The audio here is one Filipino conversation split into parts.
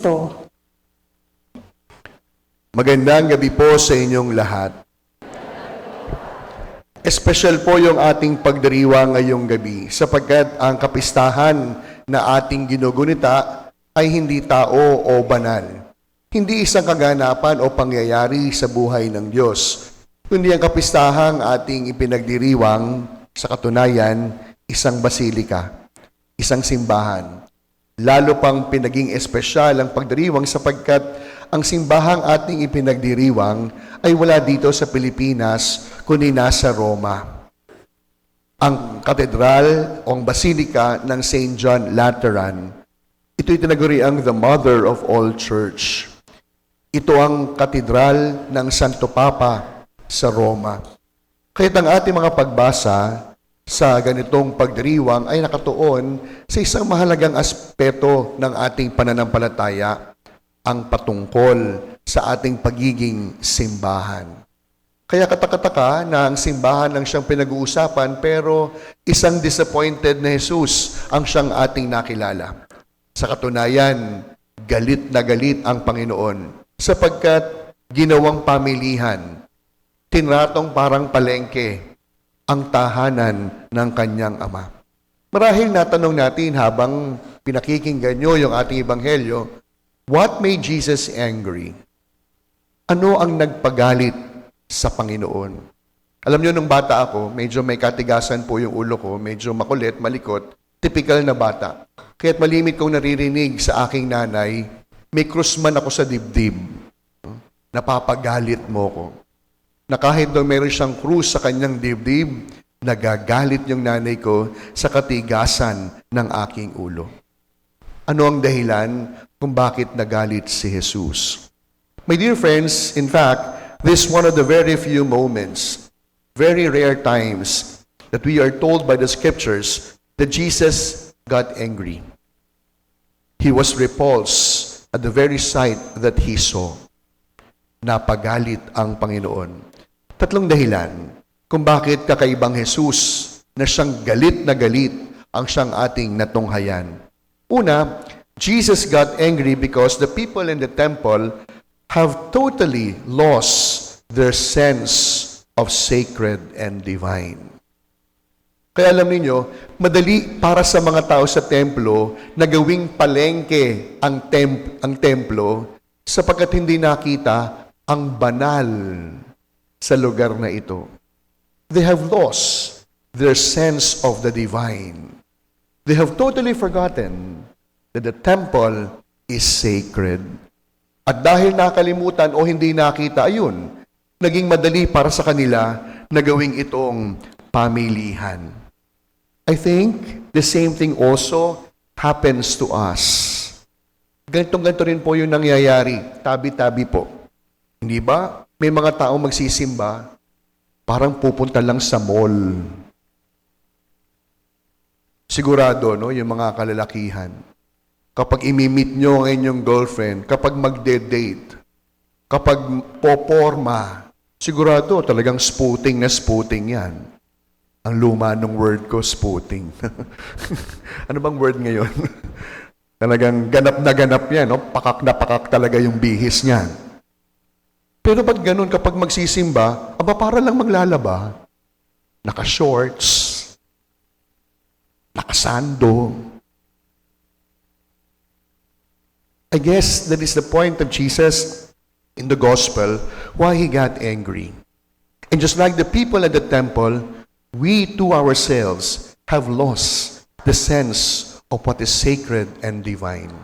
to. Magandang gabi po sa inyong lahat. Espesyal po yung ating pagdiriwang ngayong gabi sapagkat ang kapistahan na ating ginugunita ay hindi tao o banal. Hindi isang kaganapan o pangyayari sa buhay ng Diyos, kundi ang kapistahang ating ipinagdiriwang sa katunayan isang basilika, isang simbahan. Lalo pang pinaging espesyal ang pagdiriwang sapagkat ang simbahang ating ipinagdiriwang ay wala dito sa Pilipinas, kundi nasa Roma. Ang katedral o ang basilika ng St. John Lateran, ito'y tinaguri ang the mother of all church. Ito ang katedral ng Santo Papa sa Roma. Kaya't ang ating mga pagbasa sa ganitong pagdiriwang ay nakatuon sa isang mahalagang aspeto ng ating pananampalataya, ang patungkol sa ating pagiging simbahan. Kaya katakataka na ang simbahan lang siyang pinag-uusapan pero isang disappointed na Jesus ang siyang ating nakilala. Sa katunayan, galit na galit ang Panginoon sapagkat ginawang pamilihan, tinratong parang palengke ang tahanan ng kanyang ama. Marahil natanong natin habang pinakikinggan nyo yung ating ebanghelyo, what made Jesus angry? Ano ang nagpagalit sa Panginoon? Alam nyo, nung bata ako, medyo may katigasan po yung ulo ko, medyo makulit, malikot, typical na bata. Kaya't malimit kong naririnig sa aking nanay, may krusman ako sa dibdib. Napapagalit mo ko. Na kahit daw meron siyang krus sa kanyang dibdib, nagagalit yung nanay ko sa katigasan ng aking ulo. Ano ang dahilan kung bakit nagalit si Jesus? My dear friends, in fact, this is one of the very few moments, very rare times that we are told by the scriptures that Jesus got angry. He was repulsed at the very sight that he saw. Napagalit ang Panginoon. Tatlong dahilan kung bakit kakaibang Jesus na siyang galit na galit ang siyang ating natunghayan. Una, Jesus got angry because the people in the temple have totally lost their sense of sacred and divine. Kaya alam niyo, madali para sa mga tao sa templo na gawing palengke ang, temp- ang templo sapagkat hindi nakita ang banal sa lugar na ito. They have lost their sense of the divine. They have totally forgotten that the temple is sacred. At dahil nakalimutan o hindi nakita, ayun, naging madali para sa kanila na gawing itong pamilihan. I think the same thing also happens to us. Ganitong-ganito rin po yung nangyayari. Tabi-tabi po. Hindi ba? May mga tao magsisimba, parang pupunta lang sa mall. Sigurado, no, yung mga kalalakihan. Kapag imimit nyo ang inyong girlfriend, kapag magde-date, kapag poporma, sigurado talagang spooting na spooting yan. Ang luma ng word ko, spooting. ano bang word ngayon? talagang ganap na ganap yan, no? pakak na pakak talaga yung bihis niyan. Pero ba't ganun kapag magsisimba, aba para lang maglalaba, naka-shorts, nakasando. I guess that is the point of Jesus in the gospel, why he got angry. And just like the people at the temple, we too ourselves have lost the sense of what is sacred and divine.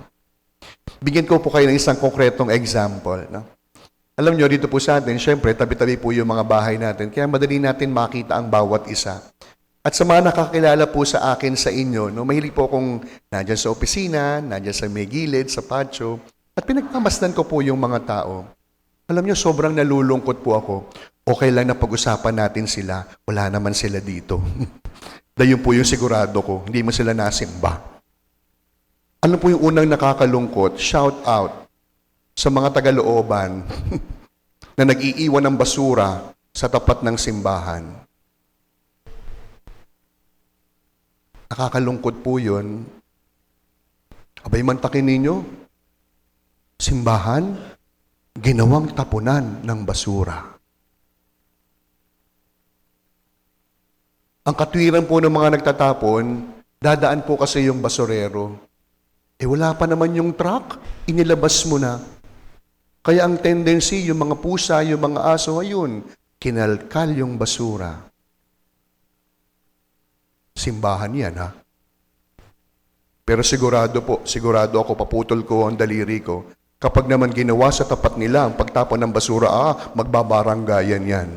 Bigyan ko po kayo ng isang konkretong example. No? Alam nyo, dito po sa atin, syempre, tabi-tabi po yung mga bahay natin, kaya madali natin makita ang bawat isa. At sa mga nakakilala po sa akin sa inyo, no, mahilig po akong nandyan sa opisina, nandyan sa may gilid, sa patio, at pinagmamasdan ko po yung mga tao. Alam nyo, sobrang nalulungkot po ako. Okay lang na pag-usapan natin sila, wala naman sila dito. Dahil po yung sigurado ko, hindi mo sila nasimba. Ano po yung unang nakakalungkot? Shout out sa mga tagalooban na nag-iiwan ng basura sa tapat ng simbahan. Nakakalungkot po yun. Abay, mantakin ninyo. simbahan, ginawang tapunan ng basura. Ang katwiran po ng mga nagtatapon, dadaan po kasi yung basurero. Eh wala pa naman yung truck, inilabas mo na. Kaya ang tendency, yung mga pusa, yung mga aso, ayun, kinalkal yung basura. Simbahan yan, ha? Pero sigurado po, sigurado ako, paputol ko ang daliri ko. Kapag naman ginawa sa tapat nila ang pagtapon ng basura, ah, magbabaranggayan yan.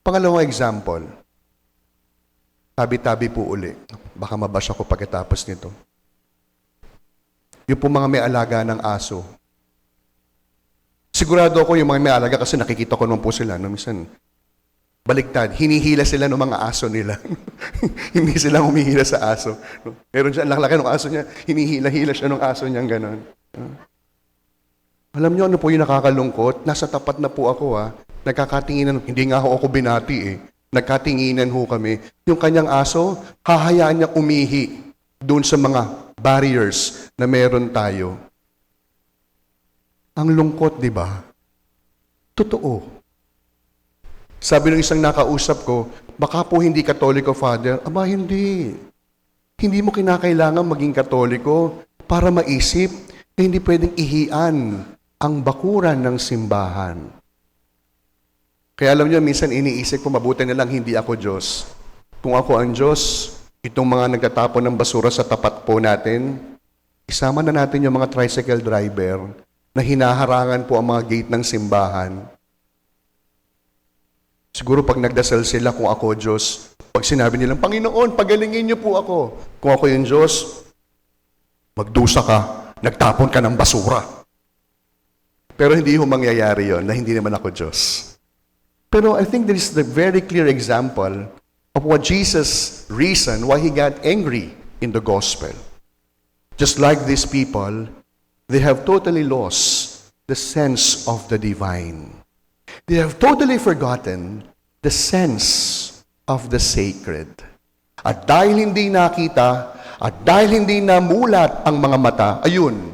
Pangalawang example, tabi-tabi po uli. Baka mabash ako pagkatapos nito. Yung po mga may alaga ng aso. Sigurado ako yung mga may alaga kasi nakikita ko naman po sila. No? Minsan, baliktad, hinihila sila ng mga aso nila. Hindi sila humihila sa aso. No? Meron siya, ang laki ng aso niya, hinihila-hila siya ng aso niya, gano'n. Alam niyo ano po yung nakakalungkot? Nasa tapat na po ako ha. Nagkakatinginan, hindi nga ho ako binati eh. Nagkatinginan ho kami. Yung kanyang aso, hahayaan niya umihi doon sa mga barriers na meron tayo. Ang lungkot, di ba? Totoo. Sabi ng isang nakausap ko, baka po hindi katoliko, Father. Aba, hindi. Hindi mo kinakailangan maging katoliko para maisip na hindi pwedeng ihian ang bakuran ng simbahan. Kaya alam niyo, minsan iniisip ko, mabuti na lang hindi ako Diyos. Kung ako ang Diyos, itong mga nagtatapon ng basura sa tapat po natin, isama na natin yung mga tricycle driver na hinaharangan po ang mga gate ng simbahan. Siguro pag nagdasal sila kung ako Diyos, pag sinabi nilang, Panginoon, pagalingin niyo po ako. Kung ako yung Diyos, magdusa ka, nagtapon ka ng basura. Pero hindi ho mangyayari yon na hindi naman ako Diyos. Pero I think there is the very clear example of what Jesus reason why he got angry in the gospel. Just like these people, they have totally lost the sense of the divine. They have totally forgotten the sense of the sacred. At dahil hindi nakita, at dahil hindi namulat ang mga mata, ayun,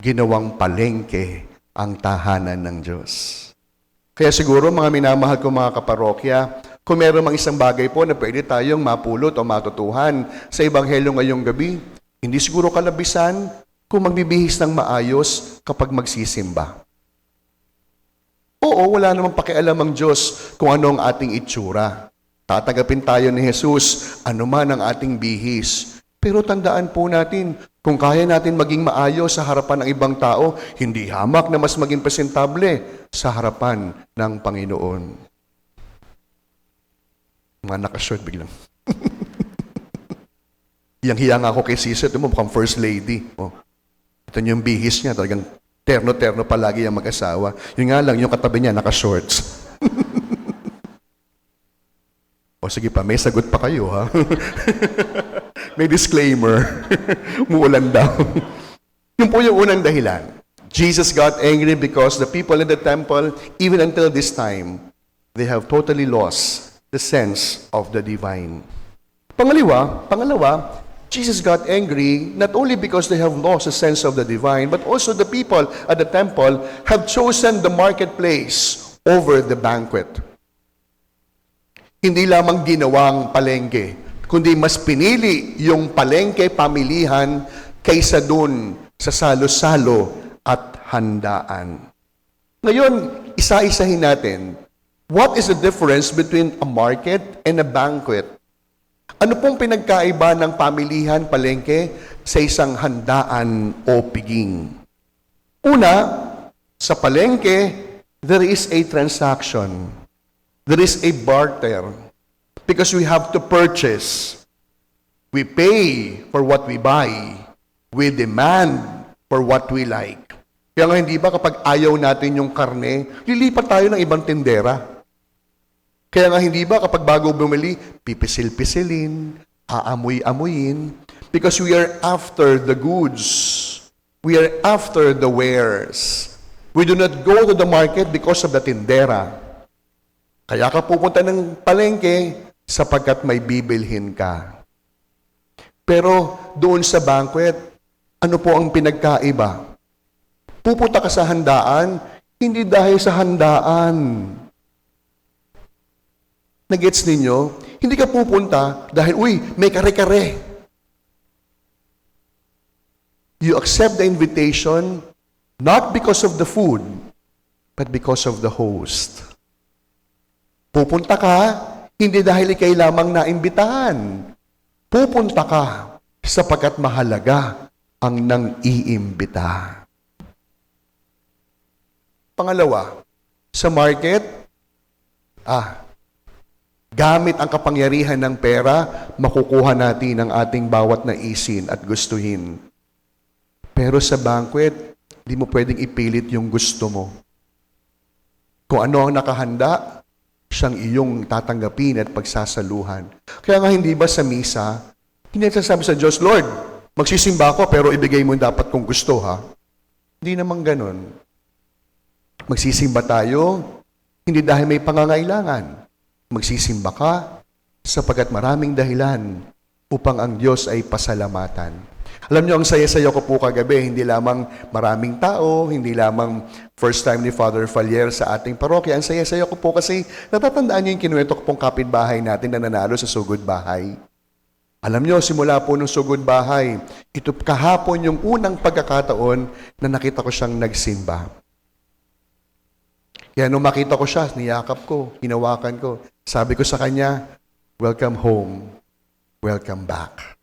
ginawang palengke ang tahanan ng Diyos. Kaya siguro mga minamahal ko mga kaparokya, kung meron mang isang bagay po na pwede tayong mapulot o matutuhan sa Ebanghelyo ngayong gabi, hindi siguro kalabisan kung magbibihis ng maayos kapag magsisimba. Oo, wala namang pakialam ang Diyos kung ano ang ating itsura. Tatagapin tayo ni Jesus, anuman ang ating bihis. Pero tandaan po natin, kung kaya natin maging maayos sa harapan ng ibang tao, hindi hamak na mas maging presentable sa harapan ng Panginoon. Mga nakashort biglang. Hiyang-hiya nga ako kay Sisa, ito mo mukhang first lady. Oh. Ito yung bihis niya, talagang terno-terno palagi ang mag-asawa. Yun nga lang, yung katabi niya, naka-shorts. o sige pa, may sagot pa kayo ha. may disclaimer. Muulan daw. Yun po yung unang dahilan. Jesus got angry because the people in the temple, even until this time, they have totally lost the sense of the divine. Pangalawa, pangalawa, Jesus got angry not only because they have lost the sense of the divine, but also the people at the temple have chosen the marketplace over the banquet. Hindi lamang ginawang palengke, kundi mas pinili yung palengke pamilihan kaysa dun sa salo-salo at handaan. Ngayon, isa-isahin natin, what is the difference between a market and a banquet? Ano pong pinagkaiba ng pamilihan, palengke, sa isang handaan o piging? Una, sa palengke, there is a transaction. There is a barter. Because we have to purchase. We pay for what we buy. We demand for what we like. Kaya nga hindi ba kapag ayaw natin yung karne, lilipat tayo ng ibang tindera. Kaya nga hindi ba kapag bago bumili, pipisil-pisilin, aamoy-amoyin, because we are after the goods. We are after the wares. We do not go to the market because of the tindera. Kaya ka pupunta ng palengke sapagkat may bibilhin ka. Pero doon sa banquet, Ano po ang pinagkaiba? Pupunta ka sa handaan, hindi dahil sa handaan. Nagets ninyo? Hindi ka pupunta dahil, uy, may kare-kare. You accept the invitation not because of the food, but because of the host. Pupunta ka, hindi dahil ikay lamang naimbitahan. Pupunta ka sapagkat mahalaga ang nang iimbita. Pangalawa, sa market, ah, gamit ang kapangyarihan ng pera, makukuha natin ang ating bawat naisin at gustuhin. Pero sa banquet, di mo pwedeng ipilit yung gusto mo. Kung ano ang nakahanda, siyang iyong tatanggapin at pagsasaluhan. Kaya nga hindi ba sa misa, hindi nagsasabi sa Diyos, Lord, magsisimba ako pero ibigay mo dapat kung gusto ha. Hindi naman ganun. Magsisimba tayo, hindi dahil may pangangailangan. Magsisimba ka sapagkat maraming dahilan upang ang Diyos ay pasalamatan. Alam niyo, ang saya-saya ko po kagabi, hindi lamang maraming tao, hindi lamang first time ni Father Falier sa ating parokya. Ang saya-saya ko po kasi natatandaan niyo yung kinuwento ko pong kapitbahay natin na nanalo sa sugod bahay. Alam niyo, simula po nung sugod bahay, ito kahapon yung unang pagkakataon na nakita ko siyang nagsimba. Kaya nung makita ko siya, niyakap ko, hinawakan ko. Sabi ko sa kanya, welcome home, welcome back.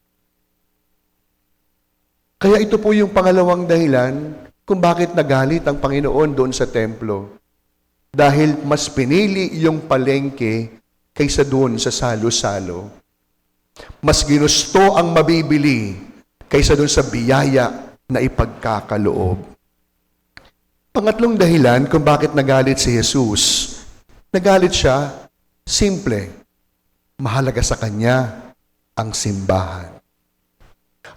Kaya ito po yung pangalawang dahilan kung bakit nagalit ang Panginoon doon sa templo. Dahil mas pinili yung palengke kaysa doon sa salo-salo. Mas ginusto ang mabibili kaysa doon sa biyaya na ipagkakaloob. Pangatlong dahilan kung bakit nagalit si Jesus. Nagalit siya, simple. Mahalaga sa kanya ang simbahan.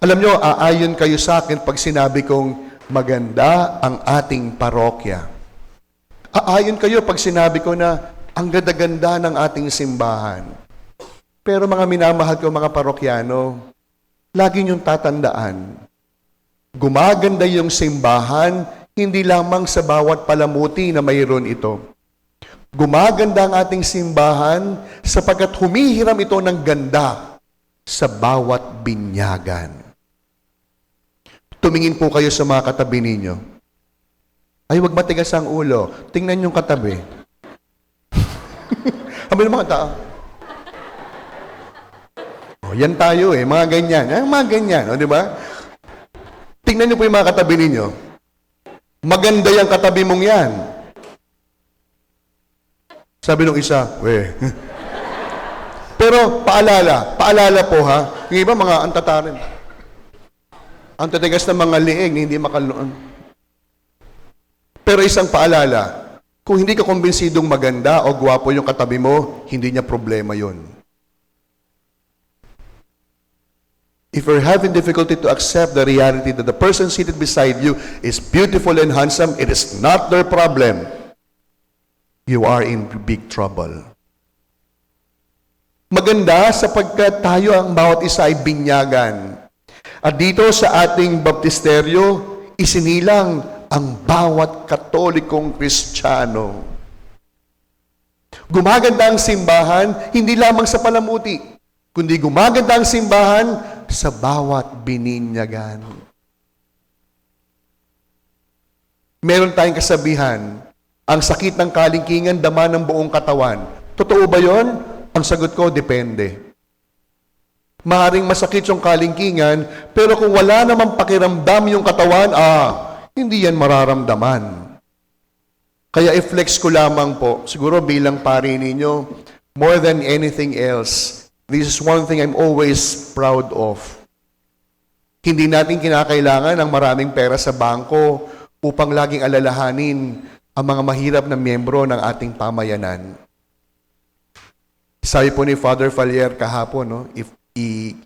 Alam nyo, aayon kayo sa akin pag sinabi kong maganda ang ating parokya. Aayon kayo pag sinabi ko na ang ganda-ganda ng ating simbahan. Pero mga minamahal ko mga parokyano, lagi niyong tatandaan, gumaganda yung simbahan hindi lamang sa bawat palamuti na mayroon ito. Gumaganda ang ating simbahan sapagkat humihiram ito ng ganda sa bawat binyagan. Tumingin po kayo sa mga katabi ninyo. Ay, wag matigas ang ulo. Tingnan yung katabi. Sabi ng mga tao. Oh, yan tayo eh, mga ganyan. Eh, mga ganyan, oh, di ba? Tingnan niyo po yung mga katabi ninyo. Maganda yung katabi mong yan. Sabi nung isa, we. Pero paalala, paalala po ha, yung iba mga antatarin. Ang tatigas ng mga liig na hindi makaluan. Pero isang paalala, kung hindi ka kumbinsidong maganda o gwapo yung katabi mo, hindi niya problema yon. If you're having difficulty to accept the reality that the person seated beside you is beautiful and handsome, it is not their problem. You are in big trouble. Maganda sapagkat tayo ang bawat isa ay binyagan. At dito sa ating baptisteryo, isinilang ang bawat katolikong kristyano. Gumaganda ang simbahan, hindi lamang sa palamuti, kundi gumaganda ang simbahan sa bawat bininyagan. Meron tayong kasabihan, ang sakit ng kalingkingan, dama ng buong katawan. Totoo ba yon? Ang sagot ko, depende. Maaring masakit yung kalingkingan, pero kung wala namang pakiramdam yung katawan, ah, hindi yan mararamdaman. Kaya i-flex ko lamang po, siguro bilang pari ninyo, more than anything else, this is one thing I'm always proud of. Hindi natin kinakailangan ng maraming pera sa bangko upang laging alalahanin ang mga mahirap na miyembro ng ating pamayanan. Sabi po ni Father Falier kahapon, no, if,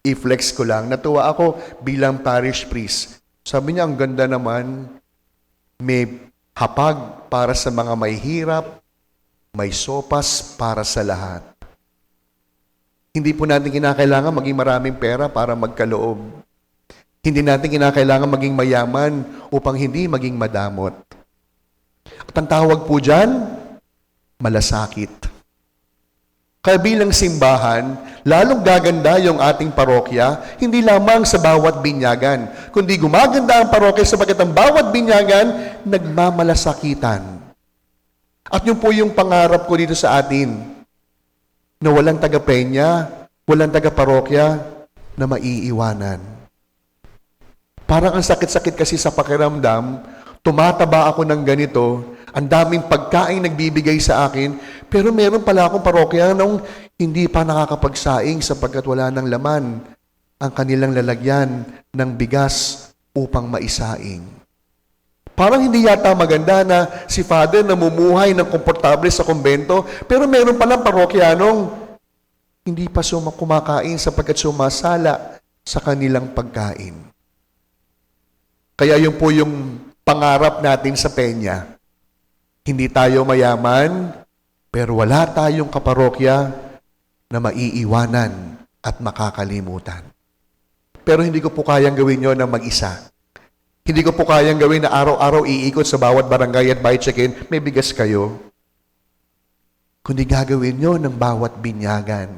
i-flex ko lang, natuwa ako bilang parish priest. Sabi niya, ang ganda naman, may hapag para sa mga may hirap, may sopas para sa lahat. Hindi po natin kinakailangan maging maraming pera para magkaloob. Hindi natin kinakailangan maging mayaman upang hindi maging madamot. At ang tawag po dyan, malasakit. Kaya bilang simbahan, lalong gaganda yung ating parokya, hindi lamang sa bawat binyagan, kundi gumaganda ang parokya sapagkat ang bawat binyagan, nagmamalasakitan. At yun po yung pangarap ko dito sa atin, na walang taga-penya, walang taga-parokya, na maiiwanan. Parang ang sakit-sakit kasi sa pakiramdam, tumataba ako ng ganito, ang daming pagkain nagbibigay sa akin, pero meron pala akong parokya nung hindi pa nakakapagsaing sapagkat wala ng laman ang kanilang lalagyan ng bigas upang maisaing. Parang hindi yata maganda na si Father namumuhay ng komportable sa kumbento, pero meron palang parokyanong hindi pa suma kumakain sapagkat sumasala sa kanilang pagkain. Kaya yun po yung pangarap natin sa Penya. Hindi tayo mayaman, pero wala tayong kaparokya na maiiwanan at makakalimutan. Pero hindi ko po kayang gawin yon ng mag-isa. Hindi ko po kayang gawin na araw-araw iikot sa bawat barangay at buy check-in, may bigas kayo. Kundi gagawin nyo ng bawat binyagan.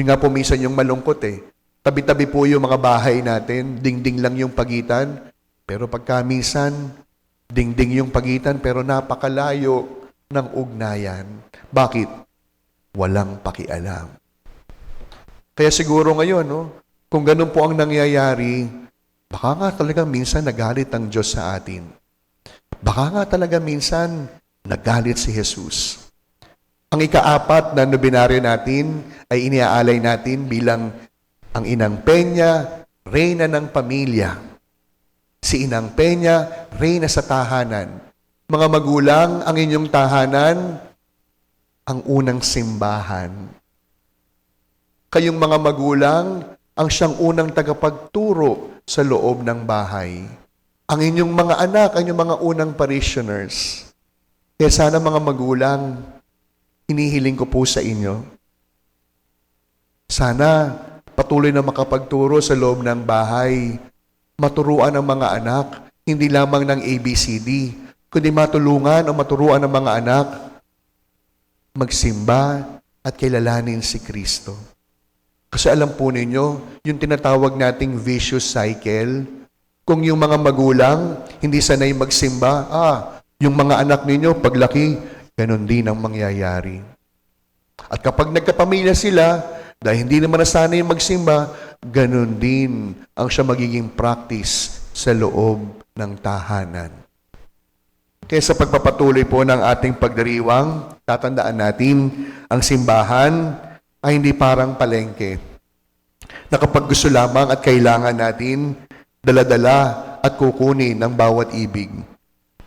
Yun nga po minsan yung malungkot eh. Tabi-tabi po yung mga bahay natin, dingding lang yung pagitan. Pero pagka minsan, dingding yung pagitan pero napakalayo ng ugnayan. Bakit? Walang pakialam. Kaya siguro ngayon, no, kung ganun po ang nangyayari, baka nga talaga minsan nagalit ang Diyos sa atin. Baka nga talaga minsan nagalit si Jesus. Ang ikaapat na nobinaryo natin ay iniaalay natin bilang ang inang Peña, reyna ng pamilya. Si inang Peña, reyna sa tahanan. Mga magulang, ang inyong tahanan, ang unang simbahan. Kayong mga magulang, ang siyang unang tagapagturo sa loob ng bahay. Ang inyong mga anak, ang inyong mga unang parishioners. Kaya sana mga magulang, hinihiling ko po sa inyo, sana patuloy na makapagturo sa loob ng bahay, maturuan ang mga anak, hindi lamang ng ABCD, kundi matulungan o maturuan ng mga anak magsimba at kilalanin si Kristo. Kasi alam po ninyo, yung tinatawag nating vicious cycle, kung yung mga magulang hindi sanay magsimba, ah, yung mga anak ninyo paglaki, ganun din ang mangyayari. At kapag nagkapamilya sila, dahil hindi naman nasanay magsimba, ganun din ang siya magiging practice sa loob ng tahanan. Kaya sa pagpapatuloy po ng ating pagdiriwang, tatandaan natin ang simbahan ay hindi parang palengke. Na kapag gusto lamang at kailangan natin, daladala at kukunin ng bawat ibig.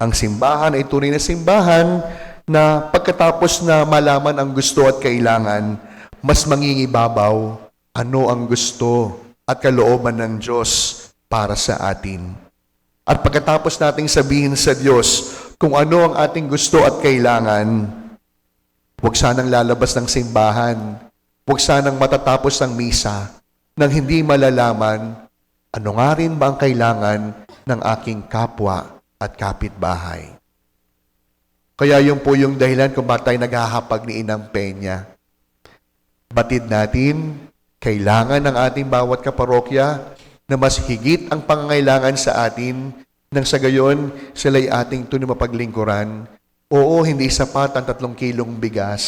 Ang simbahan ay tunay na simbahan na pagkatapos na malaman ang gusto at kailangan, mas mangingibabaw ano ang gusto at kalooban ng Diyos para sa atin. At pagkatapos nating sabihin sa Diyos kung ano ang ating gusto at kailangan, huwag sanang lalabas ng simbahan, huwag sanang matatapos ng misa nang hindi malalaman ano nga rin ba ang kailangan ng aking kapwa at kapitbahay. Kaya yun po yung dahilan kung bakit tayo naghahapag ni Inang Peña. Batid natin, kailangan ng ating bawat kaparokya na mas higit ang pangangailangan sa atin nang sa gayon sila'y ating tunay mapaglingkuran. Oo, hindi sapat ang tatlong kilong bigas.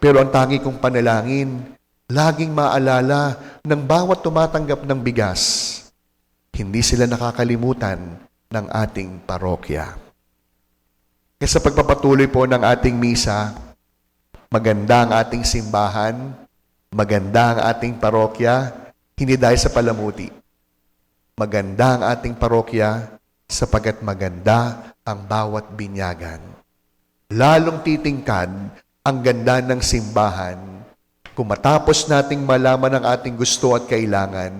Pero ang tangi kong panalangin, laging maalala ng bawat tumatanggap ng bigas, hindi sila nakakalimutan ng ating parokya. Kaya sa pagpapatuloy po ng ating misa, maganda ang ating simbahan, maganda ang ating parokya, hindi dahil sa palamuti. Maganda ang ating parokya sapagat maganda ang bawat binyagan. Lalong titingkad ang ganda ng simbahan kung matapos nating malaman ang ating gusto at kailangan,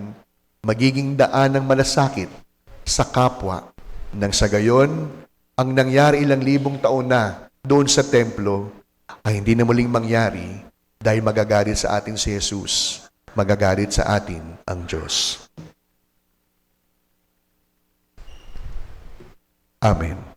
magiging daan ng malasakit sa kapwa. Nang sa gayon, ang nangyari ilang libong taon na doon sa templo ay hindi na muling mangyari dahil magagalit sa atin si Jesus, magagalit sa atin ang Diyos. Amen.